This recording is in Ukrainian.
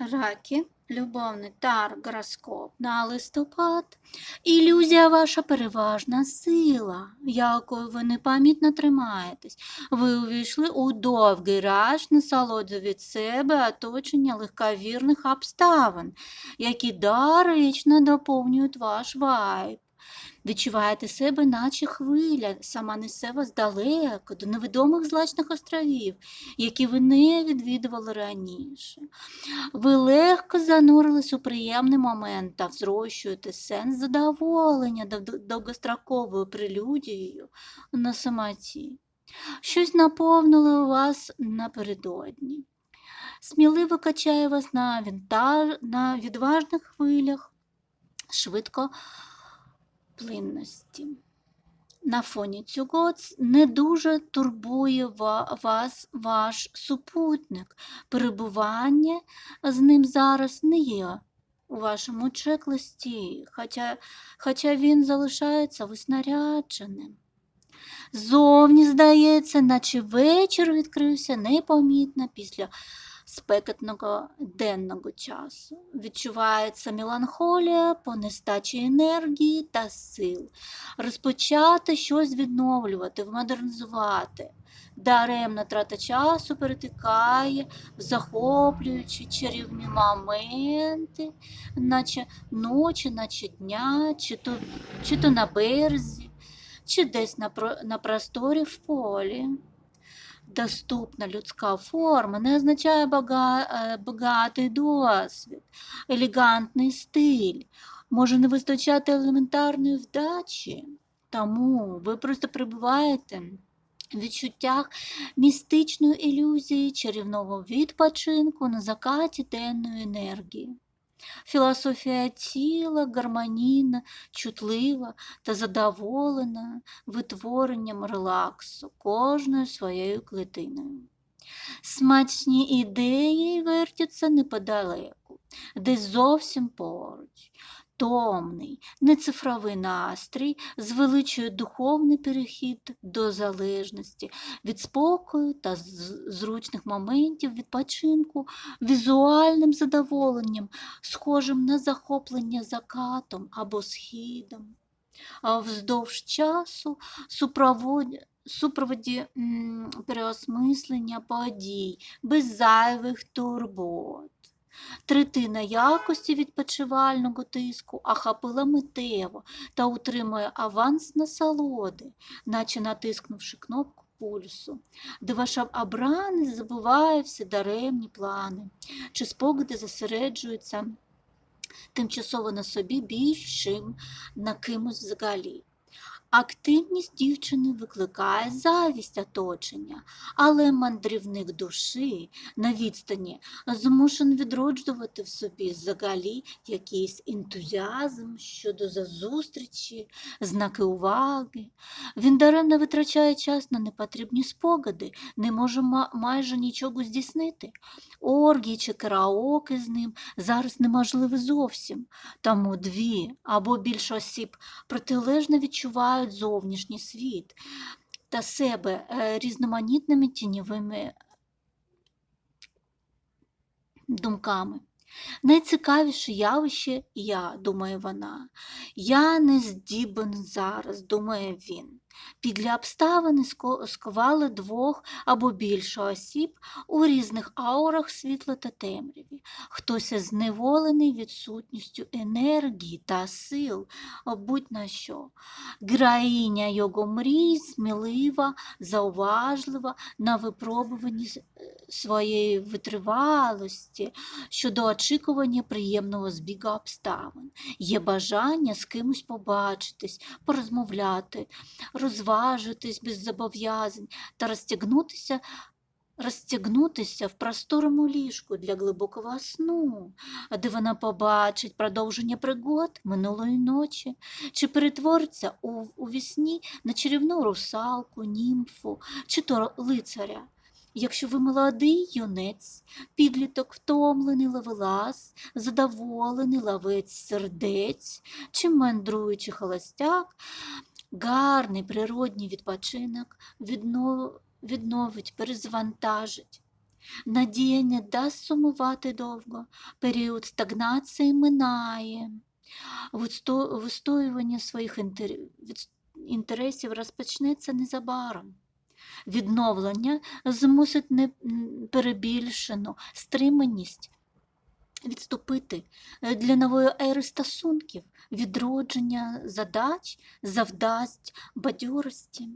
Раки, любовний тар, гороскоп на листопад. Ілюзія ваша переважна сила, якою ви непомітно тримаєтесь. Ви увійшли у довгий раж насолоду від себе, оточення легковірних обставин, які дарично доповнюють ваш вайб. Відчуваєте себе, наче хвиля, сама несе вас далеко, до невідомих злачних островів, які ви не відвідували раніше. Ви легко занурились у приємний момент та взрощуєте сенс задоволення довгостроковою прелюдією на самоті. Щось наповнило вас напередодні. Сміливо качає вас на, вінтаж, на відважних хвилях, швидко плинності. На фоні цього не дуже турбує вас ваш супутник. Перебування з ним зараз не є у вашому чек-листі, хоча, хоча він залишається виснарядженим. Зовні здається, наче вечір відкрився непомітно після спекотного денного часу. Відчувається меланхолія по нестачі енергії та сил. Розпочати щось відновлювати, модернізувати. Даремна трата часу перетикає в захоплюючі чарівні моменти, наче ночі, наче дня, чи то, чи то на березі, чи десь на, на просторі в полі. Доступна людська форма не означає бага, багатий досвід, елегантний стиль. Може не вистачати елементарної вдачі. Тому ви просто перебуваєте в відчуттях містичної ілюзії чарівного відпочинку на закаті денної енергії. Філософія тіла гармонійна, чутлива та задоволена витворенням релаксу кожною своєю клітиною. Смачні ідеї вертяться неподалеку, десь зовсім поруч. Томний, нецифровий настрій звеличує духовний перехід до залежності від спокою та зручних моментів відпочинку, візуальним задоволенням, схожим на захоплення закатом або східом. А вздовж часу супроводі, супроводі переосмислення подій, без зайвих турбот. Третина якості відпочивального тиску охопила миттєво та утримує аванс насолоди, наче натискнувши кнопку пульсу, де ваш обранець забуває всі даремні плани, чи спогади зосереджуються тимчасово на собі більшим на кимось взагалі. Активність дівчини викликає завість оточення, але мандрівник душі на відстані змушений відроджувати в собі взагалі якийсь ентузіазм щодо зустрічі, знаки уваги. Він даремно витрачає час на непотрібні спогади, не може майже нічого здійснити. Оргії чи караоке з ним зараз неможливі зовсім, тому дві або більше осіб протилежно відчувають зовнішній світ та себе е, різноманітними тіньовими думками. Найцікавіше явище я, думає вона. Я не здібен зараз, думає він. Підлі обставини ско- сковали двох або більше осіб у різних аурах світла та темряві. Хтось зневолений відсутністю енергії та сил, будь-на що. Героїня його мрій смілива, зауважлива на випробуванні своєї витривалості щодо очікування приємного збігу обставин. Є бажання з кимось побачитись, порозмовляти, розважитись без зобов'язань та розтягнутися. Розтягнутися в просторому ліжку для глибокого сну, де вона побачить продовження пригод минулої ночі, чи перетвориться у, у вісні на чарівну русалку, німфу чи то лицаря. Якщо ви молодий юнець, підліток втомлений ловелас, задоволений ловець сердець чи мандруючий холостяк, гарний природній відпочинок віднов- відновить, перезвантажить Надія не дасть сумувати довго, період стагнації минає. Вистоювання своїх інтересів розпочнеться незабаром. Відновлення змусить неперебільшену стриманість відступити е, для нової ери стосунків, відродження задач завдасть бадьорості.